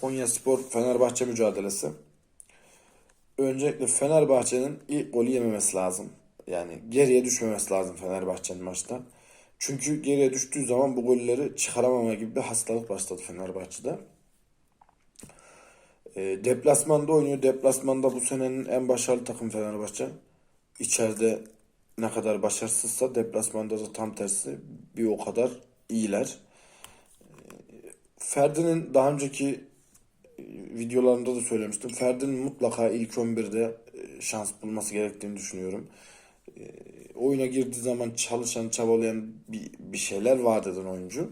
Konya Spor Fenerbahçe mücadelesi. Öncelikle Fenerbahçe'nin ilk golü yememesi lazım. Yani geriye düşmemesi lazım Fenerbahçe'nin maçta. Çünkü geriye düştüğü zaman bu golleri çıkaramama gibi bir hastalık başladı Fenerbahçe'de. E, deplasmanda oynuyor. Deplasmanda bu senenin en başarılı takım Fenerbahçe. İçeride ne kadar başarısızsa deplasmanda da tam tersi bir o kadar iyiler. Ferdi'nin daha önceki videolarımda da söylemiştim. Ferdi'nin mutlaka ilk 11'de e, şans bulması gerektiğini düşünüyorum. E, Oyuna girdiği zaman çalışan, çabalayan bir, bir şeyler vaat eden oyuncu.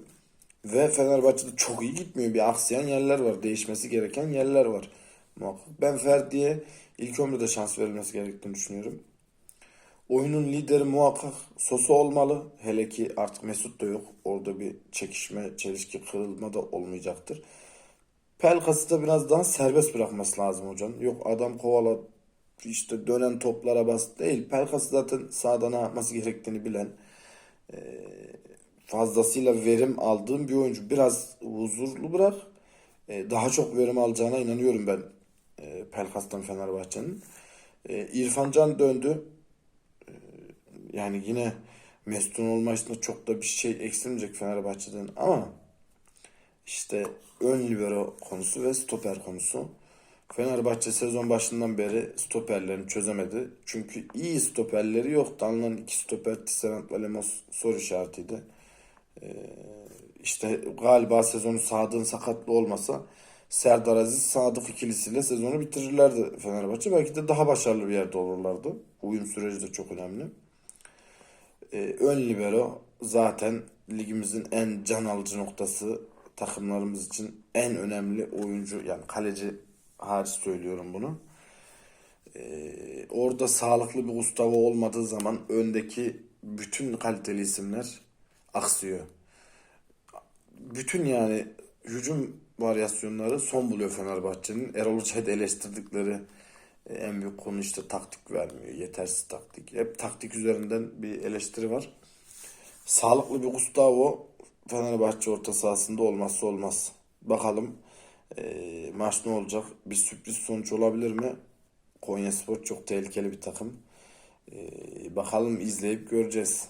Ve Fenerbahçe'de çok iyi gitmiyor. Bir aksayan yerler var. Değişmesi gereken yerler var. Ben Ferdi'ye ilk 11'de şans verilmesi gerektiğini düşünüyorum. Oyunun lideri muhakkak Sosa olmalı. Hele ki artık Mesut da yok. Orada bir çekişme, çelişki, kırılma da olmayacaktır. Pelkas'ı da biraz daha serbest bırakması lazım hocam. Yok adam kovala işte dönen toplara bas değil. Pelkas'ı zaten sahada ne yapması gerektiğini bilen e, fazlasıyla verim aldığım bir oyuncu. Biraz huzurlu bırak. E, daha çok verim alacağına inanıyorum ben e, Pelkas'tan Fenerbahçe'nin. İrfan Can döndü. Yani yine Mesut'un olmasında çok da bir şey eksilmeyecek Fenerbahçe'den ama işte ön libero konusu ve stoper konusu. Fenerbahçe sezon başından beri stoperlerini çözemedi. Çünkü iyi stoperleri yok. Alınan iki stoper Tisserand ve Lemos soru işaretiydi. Ee, işte galiba sezonu Sadık'ın sakatlı olmasa Serdar Aziz Sadık ikilisiyle sezonu bitirirlerdi Fenerbahçe. Belki de daha başarılı bir yerde olurlardı. Uyum süreci de çok önemli. Ee, ön libero zaten ligimizin en can alıcı noktası takımlarımız için en önemli oyuncu yani kaleci hariç söylüyorum bunu. Ee, orada sağlıklı bir Gustavo olmadığı zaman öndeki bütün kaliteli isimler aksıyor. Bütün yani hücum varyasyonları son buluyor Fenerbahçe'nin. Erol Çet eleştirdikleri e, en büyük konu işte taktik vermiyor. Yetersiz taktik. Hep taktik üzerinden bir eleştiri var. Sağlıklı bir Gustavo Fenerbahçe orta sahasında olmazsa olmaz. Bakalım e, maç ne olacak? Bir sürpriz sonuç olabilir mi? Konya Spor çok tehlikeli bir takım. E, bakalım izleyip göreceğiz.